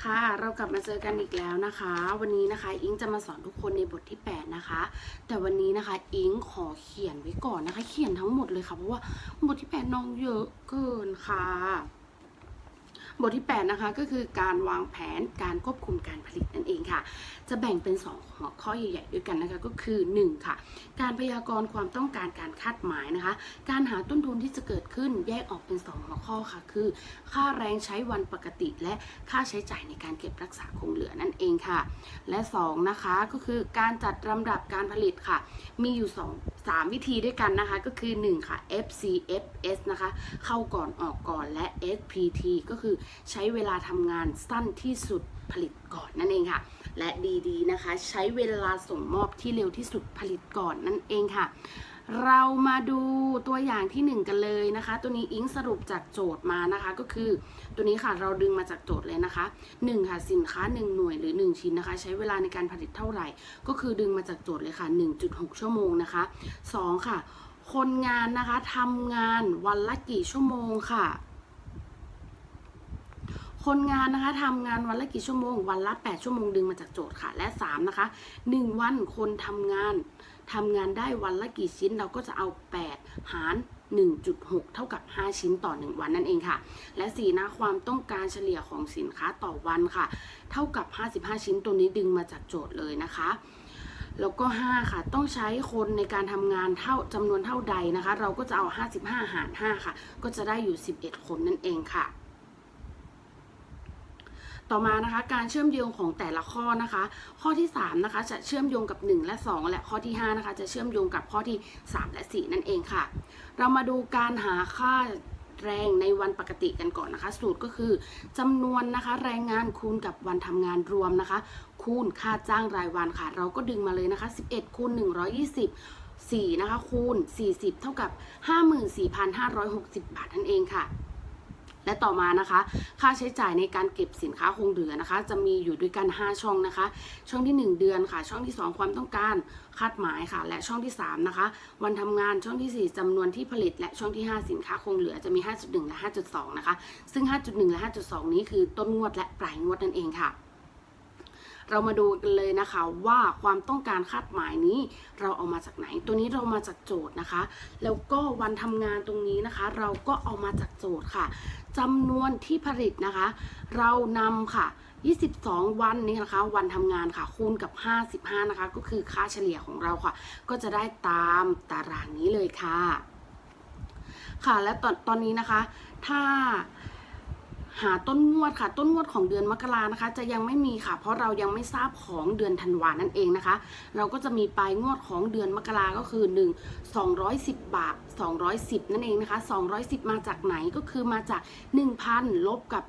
ค่ะเรากลับมาเจอกันอีกแล้วนะคะ วันนี้นะคะอิงจะมาสอนทุกคนในบทที่ 8 นะคะ แต่วันนี้นะคะอิงขอเขียนไว้ก่อนนะคะ เขียนทั้งหมดเลยค่ะ เพราะว่าบทที่ 8น้องเยอะเกินค่ะ บทที่ 8 นะคะก็คือการวางแผนการควบคุมการผลิตนั่นเองค่ะ จะแบ่งเป็น 2 หัวข้อใหญ่ๆด้วยกันนะคะก็คือ 1 ค่ะ การพยากรณ์ความต้องการการคาดหมายนะคะ การหาต้นทุนที่จะเกิดขึ้นแยกออกเป็น 2 หัวข้อค่ะ คือ ค่าแรงใช้วันปกติ และค่าใช้จ่ายในการเก็บรักษาคงเหลือนั่นเองค่ะ และ 2 นะคะก็คือการจัดลำดับการผลิตค่ะ มีอยู่ 2 3 วิธีด้วยกันนะคะ ก็คือ 1 ค่ะ FCFS นะคะ เข้าก่อนออกก่อนและ SPT ก็คือใช้เวลาทำงานสั้นที่สุดผลิตก่อนนั่นเองค่ะ และ DD นะคะ ใช้เวลาส่งมอบที่เร็วที่สุดผลิตก่อนนั่นเองค่ะ เรามาดูตัวอย่างที่ 1 กันเลยนะคะ ตัวนี้อิงสรุปจากโจทย์มานะคะก็คือ ตัวนี้ค่ะเราดึงมาจากโจทย์เลยนะคะ1ค่ะสินค้า 1 หน่วยหรือ 1 ชิ้นนะคะ ใช้เวลาในการผลิตเท่าไหร่ ก็คือดึงมาจากโจทย์เลยค่ะ 1.6 ชั่วโมงนะคะ 2 ค่ะ คนงานนะคะทำงานวันละกี่ชั่วโมงค่ะ คนงานนะคะทำงานวันละกี่ชั่วโมง วันละ 8 ชั่วโมงดึงมาจากโจทย์ค่ะ และ 3 นะคะ 1 วันคนทำงานทำงานได้วันละกี่ชิ้นเราก็จะเอา 8 หาร 1.6 เท่ากับ 5 ชิ้นต่อ 1 วันนั่นเองค่ะ และ 4 นะความต้องการเฉลี่ยของสินค้าต่อวันค่ะ เท่ากับ 55 ชิ้นตัวนี้ดึงมาจากโจทย์เลยนะคะแล้วก็ 5 ค่ะ ต้องใช้คนในการทำงานเท่าจำนวนเท่าใดนะคะ เราก็จะเอา 55 หาร 5 ค่ะ ก็จะได้อยู่ 11 คนนั่นเองค่ะ ต่อมานะคะ การเชื่อมโยงของแต่ละข้อนะคะ ข้อที่3นะคะจะเชื่อมโยงกับ 1 และ 2 และข้อที่5นะคะจะเชื่อมโยงกับข้อที่ 3 และ 4 นั่นเองค่ะ เรามาดูการหาค่าแรงในวันปกติกันก่อนนะคะ สูตรก็คือจำนวนนะคะแรงงานคูณกับวันทำงานรวมนะคะ คูณค่าจ้างรายวันค่ะ เราก็ดึงมาเลยนะคะ 11คูณ120 4นะคะคูณ 40 เท่ากับ 54,560 บาทนั่นเองค่ะ และต่อมานะคะ ค่าใช้จ่ายในการเก็บสินค้าคงเหลือนะคะ จะมีอยู่ด้วยกัน 5 ช่องนะคะ ช่องที่ 1 เดือนค่ะ ช่องที่ 2 ความต้องการคาดหมายค่ะ และช่องที่ 3 นะคะ วันทำงานช่องที่ 4จำนวนที่ผลิต และช่องที่ 5 สินค้าคงเหลือจะมี 5.1 และ 5.2 นะคะ ซึ่ง 5.1 และ 5.2 นี้คือต้นงวดและปลายงวดนั่นเองค่ะ เรามาดูกันเลยนะคะว่าความต้องการคาดหมายนี้เราเอามาจากไหน ตัวนี้เรามาจากโจทย์นะคะ แล้วก็วันทำงานตรงนี้นะคะ เราก็เอามาจากโจทย์ค่ะจำนวนที่ผลิตนะคะ เรานำค่ะ22 วันนี้นะคะ วันทำงานค่ะ คูณกับ 55 นะคะ ก็คือค่าเฉลี่ยของเราค่ะ ก็จะได้ตามตารางนี้เลยค่ะ ค่ะ และตอนตอนนี้นะคะ ถ้า หาต้นงวดค่ะ ต้นงวดของเดือนมกรานะคะ จะยังไม่มีค่ะ เพราะเรายังไม่ทราบของเดือนธันวานั่นเองนะคะ เราก็จะมีปลายงวดของเดือนมกราก็คือ 1 210 บาท 210 นั่นเองนะคะ 210 มาจากไหนก็คือมาจาก 1,000 ลบกับ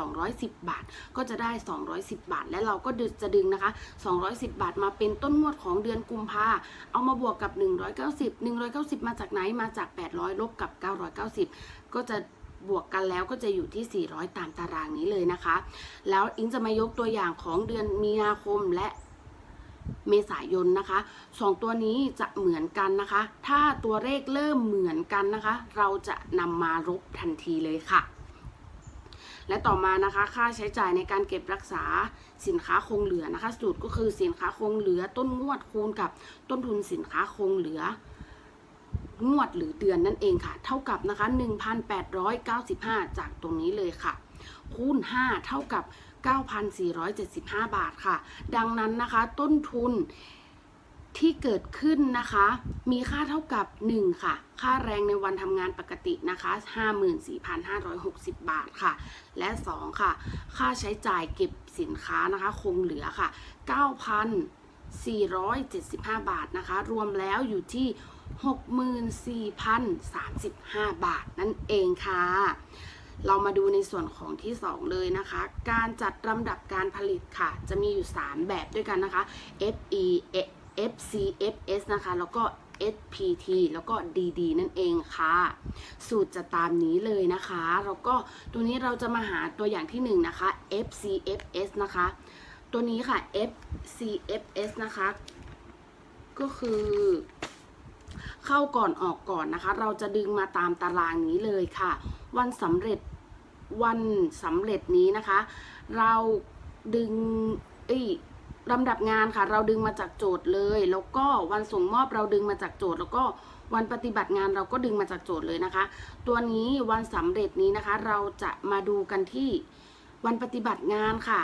1,210 บาท ก็จะได้ 210 บาท และเราก็จะดึงนะคะ 210 บาทมาเป็นต้นงวดของเดือนกุมภาเอามาบวกกับ 190 190 มาจากไหนมาจาก 800 ลบกับ 990 ก็จะ บวกกันแล้วก็จะอยู่ที่ 400 ตามตารางนี้เลยนะคะ แล้วอิงจะมายกตัวอย่างของเดือนมีนาคมและเมษายนนะคะสองตัวนี้จะเหมือนกันนะคะ ถ้าตัวเลขเริ่มเหมือนกันนะคะ เราจะนำมาลบทันทีเลยค่ะ และต่อมานะคะค่าใช้จ่ายในการเก็บรักษาสินค้าคงเหลือนะคะ สูตรก็คือสินค้าคงเหลือต้นงวดคูณกับต้นทุนสินค้าคงเหลือ งวดหรือเดือนนั่นเองค่ะ เท่ากับนะคะ 1,895 จากตรงนี้เลยค่ะ คูณ 5 เท่ากับ 9,475 บาทค่ะ ดังนั้นนะคะต้นทุนที่เกิดขึ้นนะคะ มีค่าเท่ากับ 1 ค่ะ ค่าแรงในวันทำงานปกตินะคะ 54,560 บาทค่ะ และ 2 ค่ะ ค่าใช้จ่ายเก็บสินค้านะคะ คงเหลือค่ะ 9,475 บาทนะคะ รวมแล้วอยู่ที่ 64,035 บาทนั่นเองค่ะ เรามาดูในส่วนของที่ 2 เลยนะคะ การจัดลำดับการผลิตค่ะ จะมีอยู่ 3 แบบด้วยกันนะคะ FE FCFS นะคะ แล้วก็ SPT แล้วก็ DD นั่นเองค่ะ สูตรจะตามนี้เลยนะคะ แล้วก็ตัวนี้เราจะมาหาตัวอย่างที่1นะคะ FCFS นะคะ ตัวนี้ค่ะ FCFS นะคะ ก็คือ เข้าก่อนออกก่อนนะคะ เราจะดึงมาตามตารางนี้เลยค่ะ วันสำเร็จวันสำเร็จนี้นะคะ เราดึงอ้ลำดับงานค่ะ เราดึงมาจากโจทย์เลย แล้วก็วันส่งมอบเราดึงมาจากโจทย์ แล้วก็วันปฏิบัติงานเราก็ดึงมาจากโจทย์เลยนะคะ ตัวนี้วันสำเร็จนี้นะคะ เราจะมาดูกันที่วันปฏิบัติงานค่ะ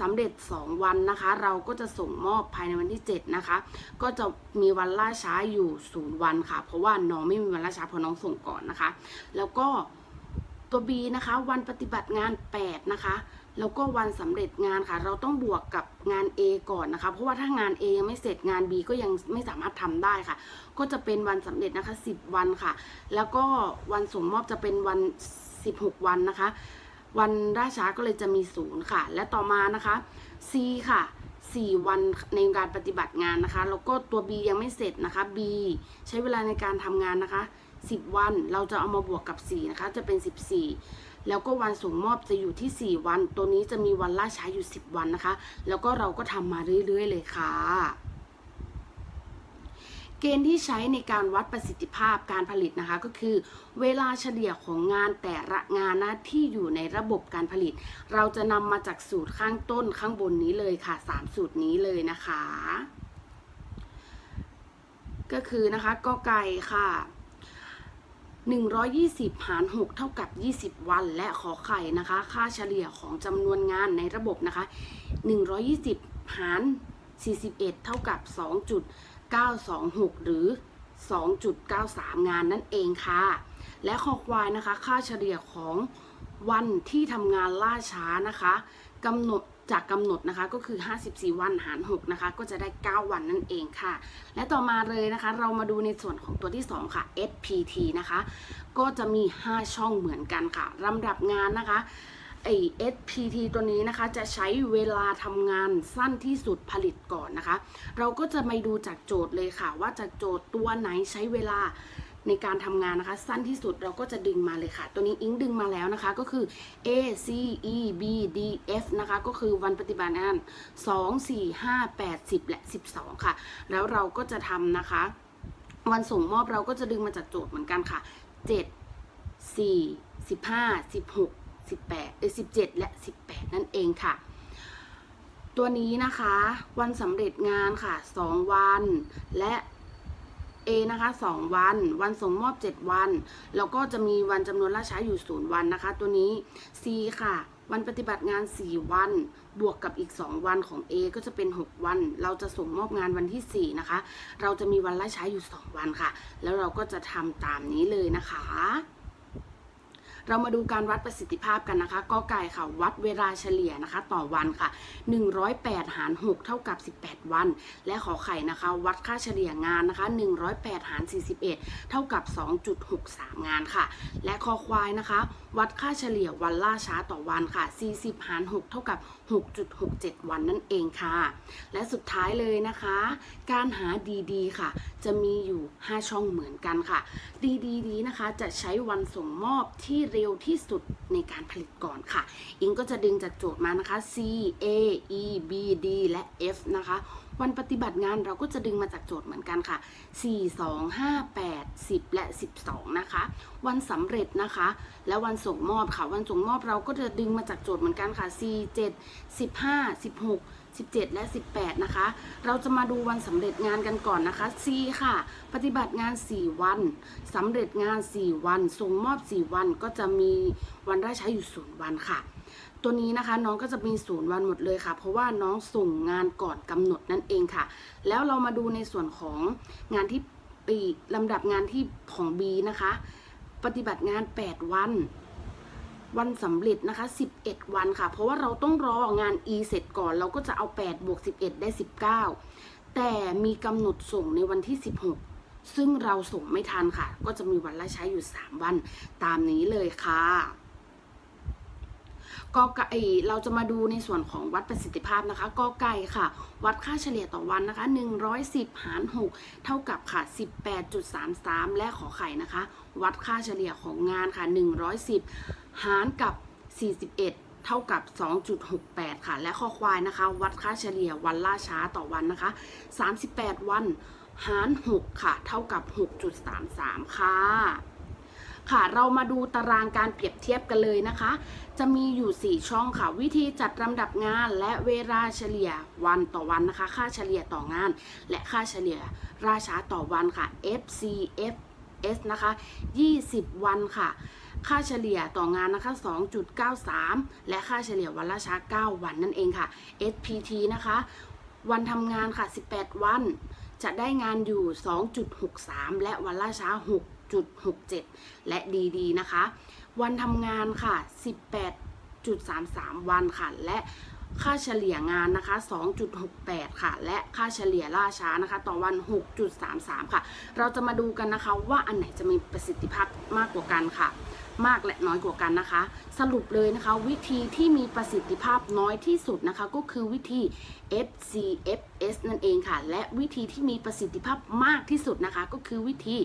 สำเร็จ 2 วันนะคะ เราก็จะส่งมอบภายในวันที่ 7 นะคะ ก็จะมีวันล่าช้าอยู่ศูนย์วันค่ะ เพราะว่าน้องไม่มีวันล่าช้าเพราะน้องส่งก่อนนะคะ แล้วก็ตัว B นะคะ วันปฏิบัติงาน 8 นะคะแล้วก็วันสำเร็จงานค่ะ เราต้องบวกกับงาน A ก่อนนะคะ เพราะว่าถ้างาน A ยังไม่เสร็จงาน B ก็ยังไม่สามารถทำได้ค่ะ ก็จะเป็นวันสำเร็จนะคะ 10 วันค่ะ แล้วก็วันส่งมอบจะเป็นวัน 16 วันนะคะ วันล่าช้าก็เลยจะมีศูนย์ค่ะ และต่อมานะคะ C ค่ะ 4 วันในการปฏิบัติงานนะคะ แล้วก็ตัว B ยังไม่เสร็จนะคะ B ใช้เวลาในการทำงานนะคะ 10 วันเราจะเอามาบวกกับ 4 นะคะ จะเป็น 14 แล้วก็วันส่งมอบจะอยู่ที่ 4 วัน ตัวนี้จะมีวันล่าช้าอยู่ 10 วันนะคะ แล้วก็เราก็ทำมาเรื่อย ๆ เลยค่ะ เกณฑ์ที่ใช้ในการวัดประสิทธิภาพการผลิตนะคะก็คือ เวลาเฉลี่ยของงานแต่ละงานนะที่อยู่ในระบบการผลิต เราจะนำมาจากสูตรข้างต้นข้างบนนี้เลยค่ะ 3 สูตรนี้เลยนะคะ ก็คือนะคะก็ไก่ค่ะ120 หาร 6 เท่ากับ 20 วัน และขอไข่นะคะ ค่าเฉลี่ยของจำนวนงานในระบบนะคะ 120 หาร 41 เท่ากับ 9.26 หรือ 2.93 งานนั่นเองค่ะ และคอควายนะคะ ค่าเฉลี่ยของวันที่ทำงานล่าช้านะคะกำหนดจากกำหนดนะคะก็คือ 54 วันหาร 6 นะคะ ก็จะได้ 9 วันนั่นเองค่ะ และต่อมาเลยนะคะ เรามาดูในส่วนของตัวที่ 2 ค่ะ SPT นะคะ ก็จะมี 5 ช่องเหมือนกันค่ะลำดับงานนะคะ ไอ SPT ตัวนี้นะคะจะใช้เวลาทำงานสั้นที่สุดผลิตก่อนนะคะ เราก็จะไปดูจากโจทย์เลยค่ะ ว่าจากโจทย์ตัวไหนใช้เวลาในการทำงานนะคะ สั้นที่สุดเราก็จะดึงมาเลยค่ะ ตัวนี้อิงดึงมาแล้วนะคะก็คือ A C E B D F นะคะ ก็คือวันปฏิบัติงาน 2 4 5 8 10 และ 12 ค่ะ แล้วเราก็จะทำนะคะ วันส่งมอบเราก็จะดึงมาจากโจทย์เหมือนกันค่ะ 7 4 15 16 18เออ17 และ 18 นั่นเองค่ะ ตัวนี้นะคะ วันสำเร็จงานค่ะ 2 วัน และ A นะคะ 2 วัน วันส่งมอบ 7 วัน แล้วก็จะมีวันจำนวนล่าช้าอยู่ 0 วันนะคะ ตัวนี้ C ค่ะ วันปฏิบัติงาน 4 วัน บวกกับอีก 2 วันของ A ก็จะเป็น 6 วัน เราจะส่งมอบงานวันที่ 4 นะคะ เราจะมีวันล่าช้าอยู่ 2 วันค่ะ แล้วเราก็จะทำตามนี้เลยนะคะ เรามาดูการวัดประสิทธิภาพกันนะคะก็ไก่ค่ะวัดเวลาเฉลี่ยนะคะ ต่อวันค่ะ 108 หาร 6 เท่ากับ 18 วัน และขอไข่นะคะ วัดค่าเฉลี่ยงานนะคะ 108 หาร 41 เท่ากับ 2.63 งานค่ะ และคอควายนะคะวัดค่าเฉลี่ยวันล่าช้าต่อวันค่ะ 40 หาร 6 เท่ากับ 6.67 วันนั่นเองค่ะ และสุดท้ายเลยนะคะ การหาดีๆ ค่ะ จะมีอยู่ 5 ช่องเหมือนกันค่ะ ดีๆนี้นะคะจะใช้วันส่งมอบที่เร็วที่สุดในการผลิตก่อนค่ะ อิงก็จะดึงจากโจทย์มานะคะ C A E B D และ F นะคะ วันปฏิบัติงานเราก็จะดึงมาจากโจทย์เหมือนกันค่ะ 4 2 5 8 10 และ 12 นะคะ วันสำเร็จนะคะ และวันส่งมอบค่ะ วันส่งมอบเราก็จะดึงมาจากโจทย์เหมือนกันค่ะ 4 7 15 16 17 และ 18 นะคะ เราจะมาดูวันสำเร็จงานกันก่อนนะคะ C ค่ะ ปฏิบัติงาน 4 วันสำเร็จงาน 4 วัน ส่งมอบ 4 วัน ก็จะมีวันได้ใช้อยู่ 0 วันค่ะ ตัวนี้นะคะน้องก็จะมีศูนย์วันหมดเลยค่ะ เพราะว่าน้องส่งงานก่อนกำหนดนั่นเองค่ะ แล้วเรามาดูในส่วนของงานที่ปีลำดับงานที่ของ B นะคะ ปฏิบัติงาน 8 วัน วันสำเร็จนะคะ 11 วันค่ะ เพราะว่าเราต้องรองาน E เสร็จก่อน เราก็จะเอา 8 บวก 11 ได้ 19 แต่มีกำหนดส่งในวันที่ 16 ซึ่งเราส่งไม่ทันค่ะ ก็จะมีวันล่าช้อยู่ 3 วันตามนี้เลยค่ะ กอไก่เราจะมาดูในส่วนของวัดประสิทธิภาพนะคะกอไก่ค่ะ วัดค่าเฉลี่ยต่อวันนะคะ 110 หาร 6 เท่ากับค่ะ 18.33 และขอไข่นะคะ วัดค่าเฉลี่ยของงานค่ะ 110 หารกับ 41เท่ากับ 2.68 ค่ะ และข้อควายนะคะ วัดค่าเฉลี่ยวันล่าช้าต่อวันนะคะ 38 วัน หาร 6 ค่ะ เท่ากับ 6.33 ค่ะ ค่ะ เรามาดูตารางการเปรียบเทียบกันเลยนะคะ จะมีอยู่ 4 ช่องค่ะ วิธีจัดลำดับงาน และเวลาเฉลี่ยวันต่อวันนะคะ ค่าเฉลี่ยต่องาน และค่าเฉลี่ยราช้าต่อวันค่ะ FCFS นะคะ 20 วันค่ะค่าเฉลี่ยต่องานนะคะ 2.93 และค่าเฉลี่ยวันละช้า 9 วันนั่นเองค่ะ SPT นะคะ วันทำงานค่ะ 18 วัน จะได้งานอยู่ 2.63 และวันละช้า 6.67 และ DD นะคะ วันทำงานค่ะ 18.33 วันค่ะ และค่าเฉลี่ยงานนะคะ 2.68 ค่ะ และค่าเฉลี่ยล่าช้านะคะ ต่อวัน 6.33 ค่ะ เราจะมาดูกันนะคะว่าอันไหนจะมีประสิทธิภาพมากกว่ากันค่ะ มากและน้อยกว่ากันนะคะ สรุปเลยนะคะ วิธีที่มีประสิทธิภาพน้อยที่สุดนะคะ ก็คือวิธี FCFS นั่นเองค่ะ และวิธีที่มีประสิทธิภาพมากที่สุดนะคะ ก็คือวิธี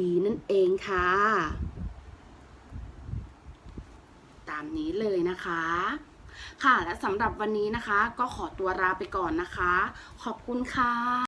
ดีๆ นั่นเองค่ะ ตามนี้เลยนะคะค่ะและสำหรับวันนี้นะคะ ก็ขอตัวลาไปก่อนนะคะ ขอบคุณค่ะ